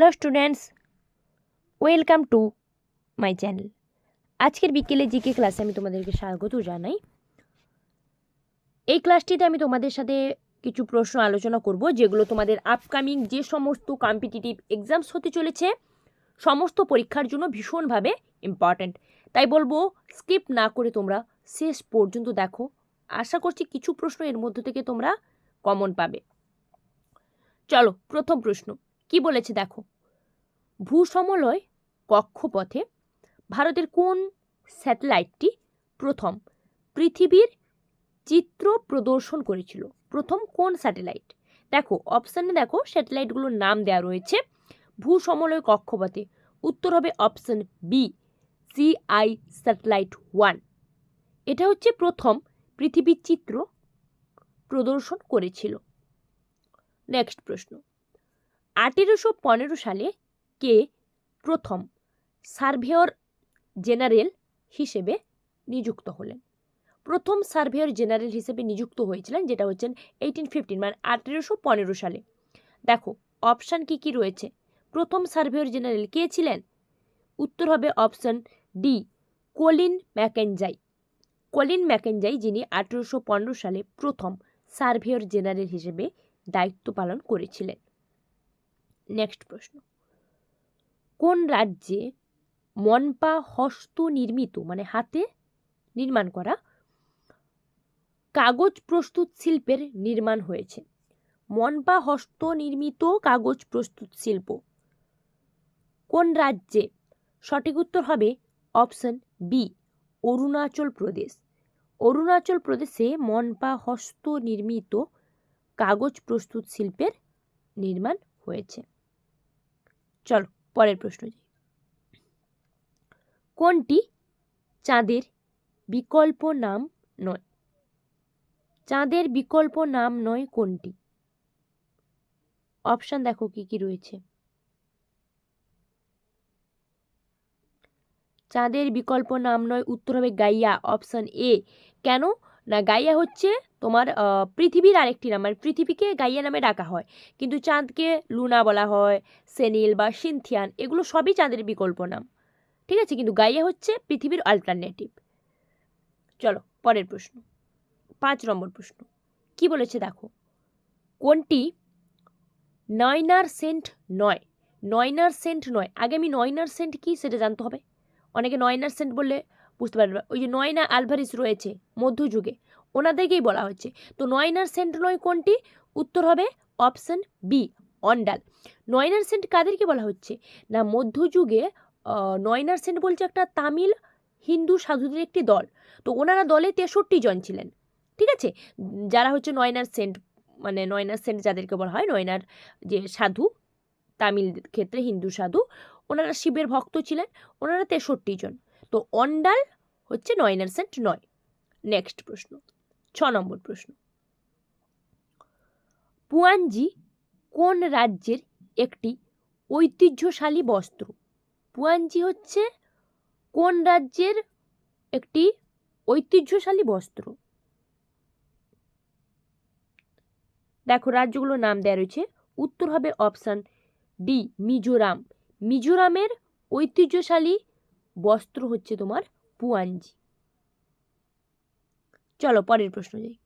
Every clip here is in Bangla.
Hello students welcome to my channel আজকের বিকেলে জিকে ক্লাসে আমি তোমাদেরকে স্বাগত জানাই। এই ক্লাসটিতে আমি তোমাদের সাথে কিছু প্রশ্ন আলোচনা করব, যেগুলো তোমাদের আপকামিং যে সমস্ত কম্পিটিটিভ এক্সামস হতে চলেছে, সমস্ত পরীক্ষার জন্য ভীষণভাবে ইম্পর্ট্যান্ট তাই বলব স্কিপ না করে তোমরা শেষ পর্যন্ত দেখো। আশা করছি কিছু প্রশ্ন এর মধ্য থেকে তোমরা কমন পাবে। চলো, প্রথম প্রশ্ন। কি বলেছে দেখো? ভূসমলয় কক্ষপথে ভারতের কোন স্যাটেলাইটটি প্রথম পৃথিবীর চিত্র প্রদর্শন করেছিল? প্রথম কোন স্যাটেলাইট? দেখো অপশানে দেখো, স্যাটেলাইটগুলোর নাম দেওয়া রয়েছে ভূসমলয় কক্ষপথে। উত্তর হবে option B C I satellite one এটা হচ্ছে প্রথম পৃথিবীর চিত্র প্রদর্শন করেছিল। নেক্সট প্রশ্ন। আঠেরোশো পনেরো সালে কে প্রথম সার্ভেয়র জেনারেল হিসেবে নিযুক্ত হলেন। প্রথম সার্ভেয়র জেনারেল হিসেবে নিযুক্ত হয়েছিলেন যেটা হচ্ছেন এইটিন ফিফটিন মানে আঠেরোশো পনেরো সালে। দেখো, অপশান কি কি রয়েছে? প্রথম সার্ভেয়র জেনারেল কে ছিলেন? উত্তর হবে option D, Colin Mackenzie. Colin Mackenzie যিনি আঠেরোশো পনেরো সালে প্রথম সার্ভেয়র জেনারেল হিসেবে দায়িত্ব পালন করেছিলেন। নেক্সট প্রশ্ন। কোন রাজ্যে মনপা হস্ত নির্মিত মানে হাতে নির্মাণ করা, কাগজ প্রস্তুত শিল্পের নির্মাণ হয়েছে? মনপা হস্ত নির্মিত কাগজ প্রস্তুত শিল্প। কোন রাজ্যে? সঠিক উত্তর হবে অপশন বি, অরুণাচল প্রদেশ। অরুণাচল প্রদেশে মনপা হস্ত নির্মিত কাগজ প্রস্তুত শিল্পের নির্মাণ হয়েছে। চলো। পরের প্রশ্ন কোনটি চাঁদের বিকল্প নাম নয়? চাঁদের বিকল্প নাম নয় কোনটি? অপশান দেখো কি কি রয়েছে। চাঁদের বিকল্প নাম নয়, উত্তর হবে গাইয়া, অপশান এ। কেন? না, গাইয়া হচ্ছে তোমার পৃথিবীর আরেকটি নাম মানে পৃথিবীকে গাইয়া নামে ডাকা হয়। কিন্তু চাঁদকে লুনা বলা হয়, সেনিল বা সিনথিয়ান, এগুলো সবই চাঁদের বিকল্প নাম। ঠিক আছে? কিন্তু গাইয়া হচ্ছে পৃথিবীর অল্টারনেটিভ চলো, পরের প্রশ্ন। পাঁচ নম্বর প্রশ্ন। কি বলেছে দেখো? কোনটি নয়নার সেন্ট নয়? নয়নার সেন্ট নয়। আগে আমি নয়নার সেন্ট কি সেটা জানতে হবে। অনেকে নয়নার সেন্ট বললে বুঝতে পারবে ওই যে নয়না আলভারিস রয়েছে মধ্যযুগে। ওনাদেরকেই বলা হচ্ছে। তো নয়নার সেন্ট নয় কোনটি? উত্তর হবে option B Andal. Nayanar Saint কাদেরকে বলা হচ্ছে? না, মধ্যযুগে নয়নার সেন্ট বলছে একটা তামিল হিন্দু সাধুদের একটি দল। তো ওনারা দলে তেষট্টি জন ছিলেন। ঠিক আছে? যারা হচ্ছে নয়নার সেন্ট মানে নয়নার সেন্ট যাদেরকে বলা হয়, নয়নার যে সাধু, তামিল ক্ষেত্রে হিন্দু সাধু, ওনারা শিবের ভক্ত ছিলেন, ওনারা তেষট্টি জন। তো অন্ডাল হচ্ছে নয়নার সেন্ট নয়। নেক্সট প্রশ্ন। ছ নম্বর প্রশ্ন। পুয়াঞ্জি কোন রাজ্যের একটি ঐতিহ্যশালী বস্ত্র? পুয়াঞ্জি হচ্ছে কোন রাজ্যের একটি ঐতিহ্যশালী বস্ত্র? দেখো, রাজ্যগুলোর নাম দেওয়া রয়েছে। উত্তর হবে অপশান ডি, মিজোরাম। মিজোরামের ঐতিহ্যশালী বস্ত্র হচ্ছে তোমার পুয়াঞ্জি চলো পরের প্রশ্ন যাই।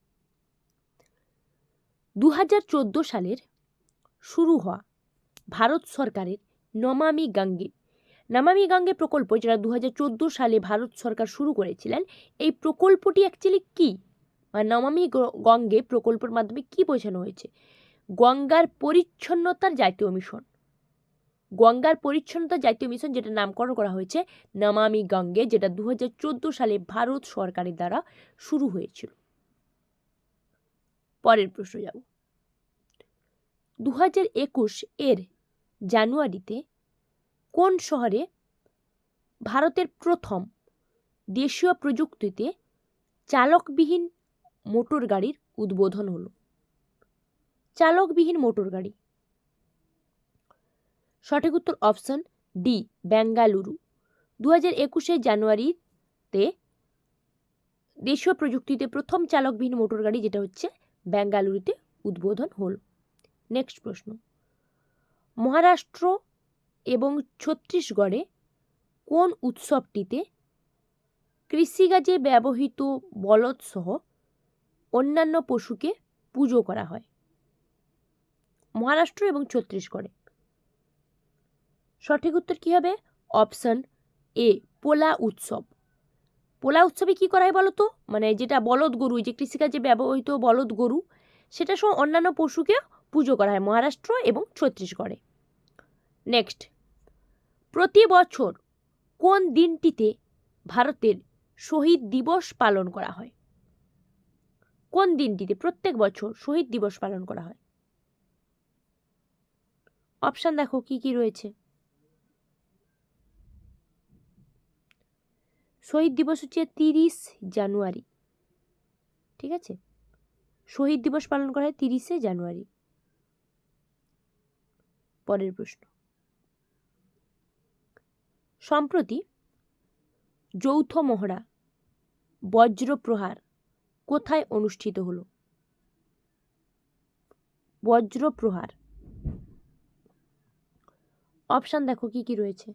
দু হাজার চোদ্দ সালের শুরু হওয়া ভারত সরকারের নমামি গঙ্গে নমামি গঙ্গে প্রকল্প যেটা দু হাজার চোদ্দ সালে ভারত সরকার শুরু করেছিলেন, এই প্রকল্পটি অ্যাকচুয়ালি কী? বা নমামি গঙ্গে প্রকল্পের মাধ্যমে কি বোঝানো হয়েছে? গঙ্গার পরিচ্ছন্নতার জাতীয় মিশন। গঙ্গার পরিচ্ছন্নতা জাতীয় মিশন যেটা নামকরণ করা হয়েছে, নমামি গঙ্গে, যেটা দু হাজার চোদ্দ সালে ভারত সরকারের দ্বারা শুরু হয়েছিল। পরের প্রশ্ন যাব। দু একুশ এর জানুয়ারিতে কোন শহরে ভারতের প্রথম দেশীয় প্রযুক্তিতে চালকবিহীন মোটর গাড়ির উদ্বোধন হলো? চালকবিহীন মোটর গাড়ি সঠিক উত্তর অপশন ডি, বেঙ্গালুরু। দু হাজার একুশে জানুয়ারিতে দেশীয় প্রযুক্তিতে প্রথম চালকবিহীন মোটর গাড়ি যেটা হচ্ছে বেঙ্গালুরুতে উদ্বোধন হল। নেক্সট প্রশ্ন। মহারাষ্ট্র এবং ছত্তিশগড়ে কোন উৎসবটিতে কৃষিকাজে ব্যবহৃত বলদসহ অন্যান্য পশুকে পুজো করা হয়? মহারাষ্ট্র এবং ছত্তিশগড়ে। সঠিক উত্তর কী হবে? অপশন এ, পোলা উৎসব। পোলা উৎসবে কি করা হয় বলো তো মানে যেটা বলদ গরু যে কৃষিকাজে ব্যবহৃত বলদ গরু, সেটা সহ অন্যান্য পশুকে পুজো করা হয়, মহারাষ্ট্র এবং ছত্তিশগড়ে। নেক্সট, প্রতি বছর কোন দিনটিতে ভারতের শহীদ দিবস পালন করা হয়? কোন দিনটিতে? প্রত্যেক বছর শহীদ দিবস পালন করা হয়। অপশান দেখো কি কি রয়েছে। শহীদ দিবস হচ্ছে তিরিশ জানুয়ারি, ঠিক আছে? শহীদ দিবস পালন করা হয় তিরিশে জানুয়ারি। পরের প্রশ্ন। সম্প্রতি যৌথ মহড়া বজ্রপ্রহার কোথায় অনুষ্ঠিত হলো? বজ্রপ্রহার। অপশান দেখো কি কি রয়েছে।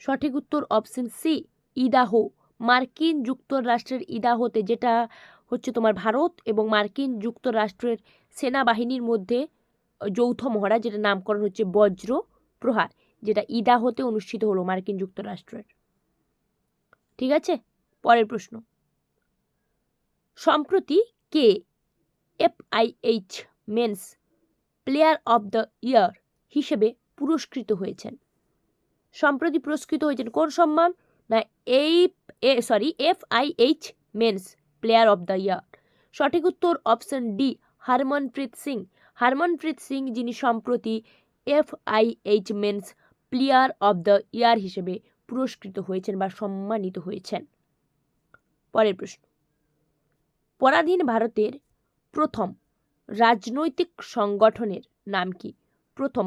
সঠিক উত্তর অপশন সি ইদাহো, মার্কিন যুক্তরাষ্ট্রের ইদাহোতে, যেটা হচ্ছে তোমার ভারত এবং মার্কিন যুক্তরাষ্ট্রের সেনাবাহিনীর মধ্যে যৌথ মহড়া যেটা নামকরণ হচ্ছে বজ্র প্রহার যেটা ইদাহোতে অনুষ্ঠিত হলো মার্কিন যুক্তরাষ্ট্রের। ঠিক আছে? পরের প্রশ্ন। সম্প্রতি কে? FIH men's, player of the year হিসেবে পুরস্কৃত হয়েছেন। সম্প্রতি পুরস্কৃত হয়েছেন কোন সম্মান? না এই এ sorry FIH men's player of the year সঠিক উত্তর অপশন ডি হারমনপ্রীত সিং। হারমনপ্রীত সিং যিনি সম্প্রতি FIH men's player of the year হিসেবে পুরস্কৃত হয়েছেন বা সম্মানিত হয়েছেন। পরের প্রশ্ন। পরাধীন ভারতের প্রথম রাজনৈতিক সংগঠনের নাম কি? প্রথম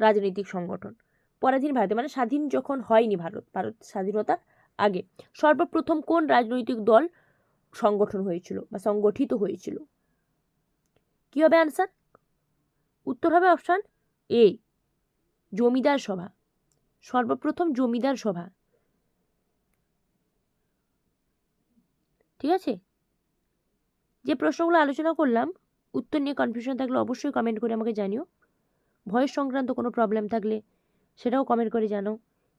রাজনৈতিক সংগঠন। পরাধীন ভারতে মানে স্বাধীন যখন হয়নি ভারত ভারত স্বাধীনতার আগে, সর্বপ্রথম কোন রাজনৈতিক দল সংগঠন হয়েছিল বা সংগঠিত হয়েছিল? কি হবে আনসার উত্তর হবে অপশান এ জমিদার সভা। সর্বপ্রথম জমিদার সভা। ঠিক আছে? যে প্রশ্নগুলো আলোচনা করলাম, উত্তর নিয়ে কনফিউশন থাকলে অবশ্যই কমেন্ট করে আমাকে জানিও। ভয়েস সংক্রান্ত কোনো প্রবলেম থাকলে সেটাও কমেন্ট করে জানাও।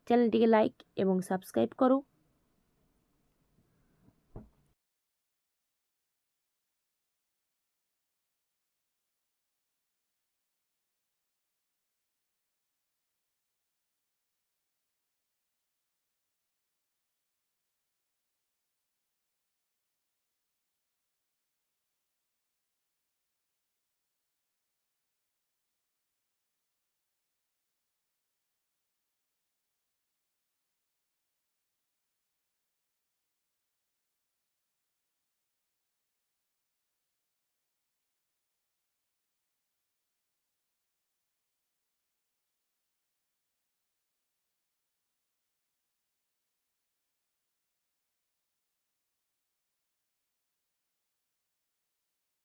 চ্যানেলটিকে লাইক এবং সাবস্ক্রাইব করো।